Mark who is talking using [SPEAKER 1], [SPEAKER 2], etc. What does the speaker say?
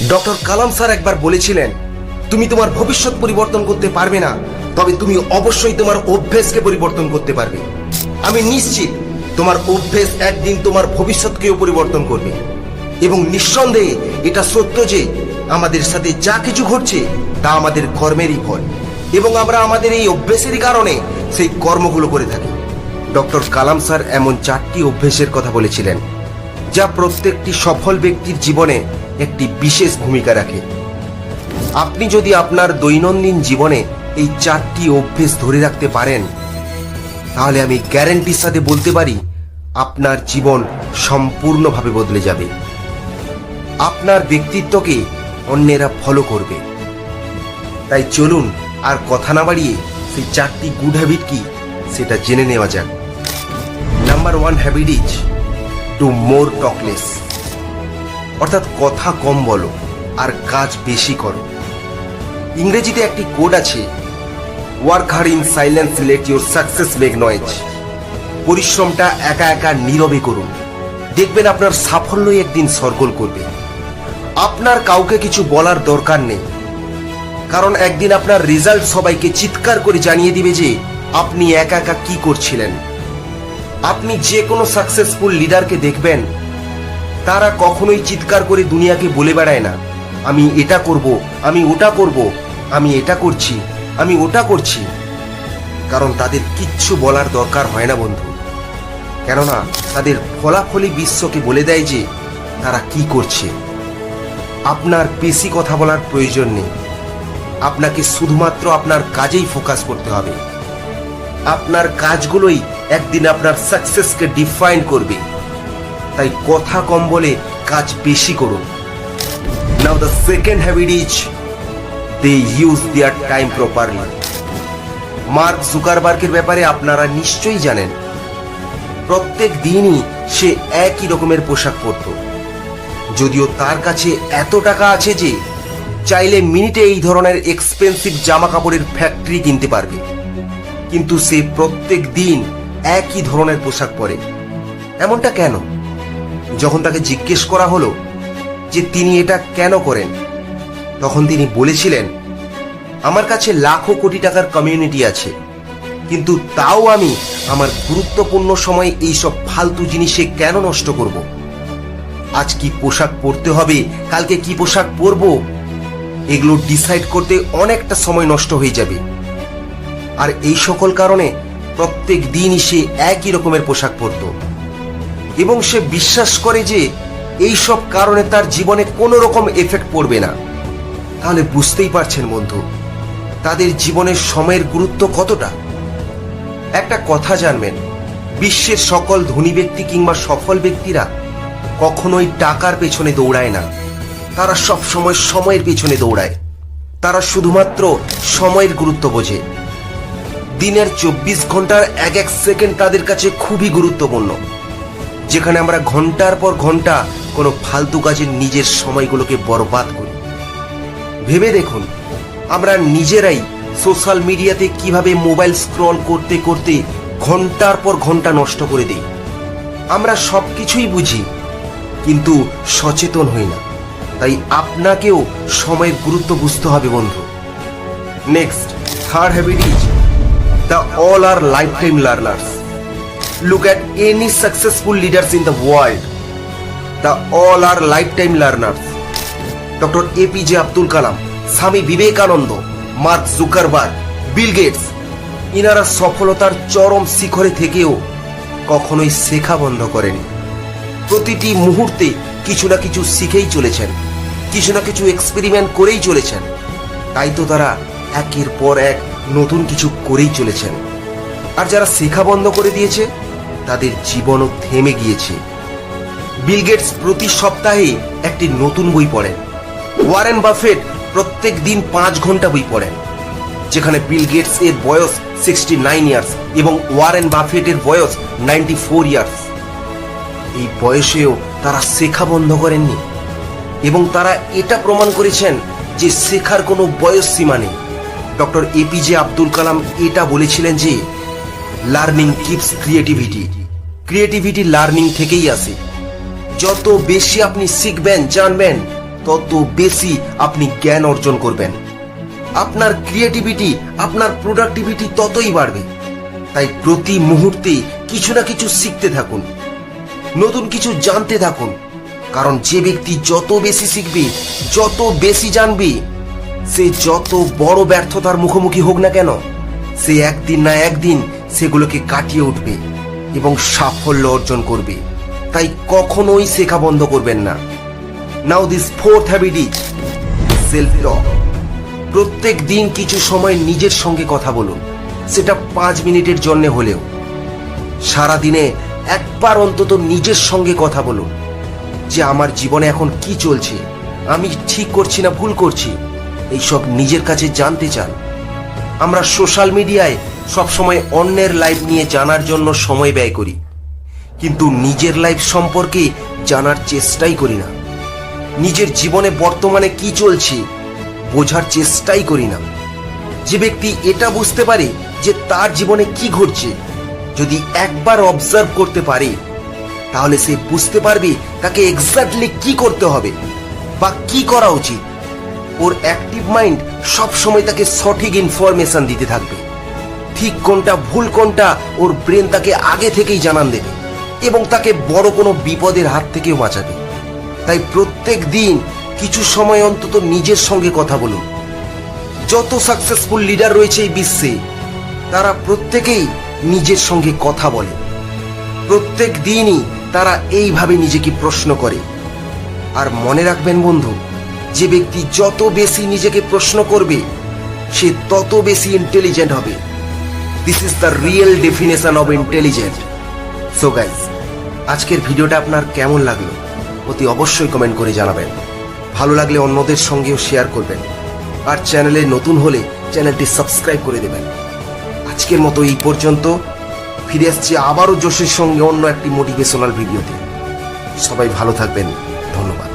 [SPEAKER 1] Doctor কালাম sir একবার বলেছিলেন, তুমি তোমার ভবিষ্যৎ পরিবর্তন করতে পারবে না, তবে তুমি অবশ্যই তোমার অভ্যেসকে পরিবর্তন করতে পারবে। আমি নিশ্চিত তোমার অভ্যেস একদিন তোমার ভবিষ্যৎকেও পরিবর্তন করবে। এবং নিঃসন্দেহে এটা সত্য যে আমাদের সাথে যা কিছু ঘটছে, তা আমাদের কর্মেরই ফল। এবং আমরা আমাদের এই অভ্যেসেরই কারণে সেই কর্মগুলো করে থাকি। ডক্টর কালাম স্যার এমন চারটি অভ্যেসের কথা বলেছিলেন, যা প্রত্যেকটি সফল ব্যক্তির জীবনে একটি বিশেষ ভূমিকা রাখে। আপনি যদি আপনার দৈনন্দিন জীবনে এই চারটি অভ্যেস ধরে রাখতে পারেন, তাহলে আমি গ্যারেন্টির সাথে বলতে পারি, আপনার জীবন সম্পূর্ণভাবে বদলে যাবে। আপনার ব্যক্তিত্বকে অন্যেরা ফলো করবে। তাই চলুন আর কথা না বাড়িয়ে সেই চারটি গুড হ্যাবিট কি সেটা জেনে নেওয়া যাক। Number one habit is to more talk less অর্থাৎ কথা কম বলো আর কাজ বেশি করো। ইংরেজিতে একটি কোড আছে work hard in silence let your success make noise পরিশ্রমটা একা একা নীরবে করুন। দেখবেন আপনার সাফল্যই একদিন সরগোল করবে। আপনার কাউকে কিছু বলার দরকার নেই। কারণ একদিন আপনার রেজাল্ট সবাইকে চিৎকার করে জানিয়ে দিবে যে, আপনি একা একা কি করছিলেন? আপনি যে কোনো সাকসেসফুল লিডারকে দেখবেন তারা কখনোই চিৎকার করে দুনিয়াকে বলে বেড়ায় না। আমি এটা করব, আমি ওটা করব, আমি এটা করছি, আমি ওটা করছি। কারণ তাদের কিচ্ছু বলার দরকার হয় না, বন্ধু। কেননা তাদের ফলাফলই বিশ্বকে বলে দেয় যে তারা কি করছে। আপনার বেশি কথা বলার প্রয়োজন নেই। আপনাকে শুধুমাত্র আপনার কাজেই ফোকাস করতে হবে। আপনার কাজগুলোই একদিন আপনার সাকসেসকে ডিফাইন করবে। তাই কথা কম বলে কাজ বেশি করুন। Now the second habit is they use their time properly Mark জুকারবার্গের ব্যাপারে আপনারা নিশ্চয়ই জানেন। প্রত্যেক দিনই সে একই রকমের পোশাক পরত। যদিও তার কাছে এত টাকা আছে যে চাইলে মিনিটে এই ধরনের এক্সপেন্সিভ জামা কাপড়ের ফ্যাক্টরি কিনতে পারবে। কিন্তু সে প্রত্যেক দিন একই ধরনের পোশাক পরে। এমনটা কেন? যখন তাকে জিজ্ঞেস করা হলো যে তিনি এটা কেন করেন, তখন তিনি বলেছিলেন, আমার কাছে লাখো কোটি টাকার কমিউনিটি আছে, কিন্তু তাও আমি আমার গুরুত্বপূর্ণ সময় এইসব ফালতু জিনিসে কেন নষ্ট করব? আজ কি পোশাক পরতে হবে, কালকে কি পোশাক পরবো? এগুলো ডিসাইড করতে অনেকটা সময় নষ্ট হয়ে যাবে। আর এই সকল কারণে প্রত্যেক দিনই সে একই রকমের পোশাক পরত। এবং সে বিশ্বাস করে যে এই সব কারণে তার জীবনে কোনো রকম এফেক্ট পড়বে না। তাহলে বুঝতেই পারছেন বন্ধু, তাদের জীবনের সময়ের গুরুত্ব কতটা? একটা কথা জানবেন, বিশ্বের সকল ধনী ব্যক্তি কিংবা সফল ব্যক্তিরা কখনোই টাকার পেছনে দৌড়ায় না। তারা সব সময় সময়ের পেছনে দৌড়ায়। তারা শুধুমাত্র সময়ের গুরুত্ব বোঝে। দিনের চব্বিশ ঘণ্টার এক এক সেকেন্ড তাদের কাছে খুবই গুরুত্বপূর্ণ। যেখানে আমরা ঘণ্টার পর ঘণ্টা কোনো ফালতু কাজে নিজের সময়গুলোকে বরবাদ করি। ভেবে দেখুন, আমরা নিজেরাই সোশ্যাল মিডিয়াতে কীভাবে মোবাইল স্ক্রল করতে করতে ঘণ্টার পর ঘণ্টা নষ্ট করে দিই। আমরা সব কিছুই বুঝি, কিন্তু সচেতন হই না। তাই আপনাকেও সময়ের গুরুত্ব বুঝতে হবে, বন্ধু। Next third habit is the all are lifetime learners look at any successful leaders in the world. The all are lifetime learners. Doctor APJ Abdul Kalam Swami Vivekananda Mark Zuckerberg Bill Gates ইনারা সফলতার চরম শিখরে থেকেও কখনোই শেখা বন্ধ করেনি। প্রতিটি মুহূর্তে কিছু না কিছু শিখেই চলেছেন, কিছু না কিছু এক্সপেরিমেন্ট করেই চলেছেন। তাই তো তারা একের পর এক নতুন কিছু করেই চলেছেন। আর যারা শেখা বন্ধ করে দিয়েছে তাদের জীবনও থেমে গিয়েছে। বিল গেটস প্রতি সপ্তাহে একটি নতুন বই পড়েন। ওয়ারেন বাফেট প্রত্যেক দিন পাঁচ ঘণ্টা বই পড়েন, যেখানে বিল গেটস এর বয়স সিক্সটি নাইন ইয়ার্স এবং ওয়ারেন বাফেটের বয়স নাইনটি ফোর ইয়ার্স এই বয়সেও তারা শেখা বন্ধ করেননি এবং তারা এটা প্রমাণ করেছেন যে শেখার কোনো বয়স সীমা নেই। ডক্টর এপিজে আব্দুল কালাম এটা বলেছিলেন যে learning keeps creativity creativity learning থেকেই আসে। যত বেশি আপনি শিখবেন, জানবেন, তত বেশি আপনি জ্ঞান অর্জন করবেন। আপনার ক্রিয়েটিভিটি আপনার প্রোডাক্টিভিটি ততই বাড়বে। তাই প্রতি মুহূর্তে কিছু না কিছু শিখতে থাকুন। নতুন কিছু জানতে থাকুন। কারণ যে ব্যক্তি যত বেশি শিখবে, যত বেশি জানবে, সে যত বড় ব্যর্থতার মুখোমুখি হোক না কেন, সে একদিন না একদিন সেগুলোকে কাটিয়ে উঠবে এবং সাফল্য অর্জন করবে। তাই কখনোই শেখা বন্ধ করবেন না। Now this fourth habit is self talk প্রত্যেক দিন কিছু সময় নিজের সঙ্গে কথা বলুন। সেটা পাঁচ মিনিটের জন্য হলেও। সারা দিনে একবার অন্তত নিজের সঙ্গে কথা বলুন। যে আমার জীবনে এখন কি চলছে, আমি ঠিক করছি না ভুল করছি, এইসব নিজের কাছে জানতে চান। আমরা সোশ্যাল মিডিয়ায় সবসময় অন্যের লাইফ নিয়ে জানার জন্য সময় ব্যয় করি। কিন্তু নিজের লাইফ সম্পর্কে জানার চেষ্টাই করি না। নিজের জীবনে বর্তমানে কি চলছে, বোঝার চেষ্টাই করি না। যে ব্যক্তি এটা বুঝতে পারে যে তার জীবনে কি ঘটছে, যদি একবার অবজার্ভ করতে পারে, তাহলে সে বুঝতে পারবে তাকে এক্স্যাক্টলি কি করতে হবে বা কি করা উচিত। ওর অ্যাক্টিভ মাইন্ড সবসময় তাকে সঠিক ইনফরমেশন দিতে থাকবে। ঠিক কোনটা ভুল কোনটা, ওর ব্রেন তাকে আগে থেকেই জানান দেবে এবং তাকে বড় কোনো বিপদের হাত থেকেও বাঁচাবে। তাই প্রত্যেক দিন কিছু সময় অন্তত নিজের সঙ্গে কথা বলুন। যত সাকসেসফুল লিডার রয়েছে এই বিশ্বে, তারা প্রত্যেকেই নিজের সঙ্গে কথা বলে। প্রত্যেক দিনই তারা এইভাবে নিজেকে প্রশ্ন করে। আর মনে রাখবেন বন্ধু, যে ব্যক্তি যত বেশি নিজেকে প্রশ্ন করবে, সে তত বেশি ইন্টেলিজেন্ট হবে। This is the real definition of intelligent so guys আজকের ভিডিওটা আপনার কেমন লাগল? অতি অবশ্যই কমেন্ট করে জানাবেন। ভালো লাগলে অন্যদের সঙ্গেও শেয়ার করবেন। আর চ্যানেলে নতুন হলে চ্যানেলটি সাবস্ক্রাইব করে দেবেন। আজকের মতো এই পর্যন্ত। ফিরে আসছি আবারও জোশের সঙ্গে অন্য একটি মোটিভেশনাল ভিডিওতে। সবাই ভালো থাকবেন। ধন্যবাদ।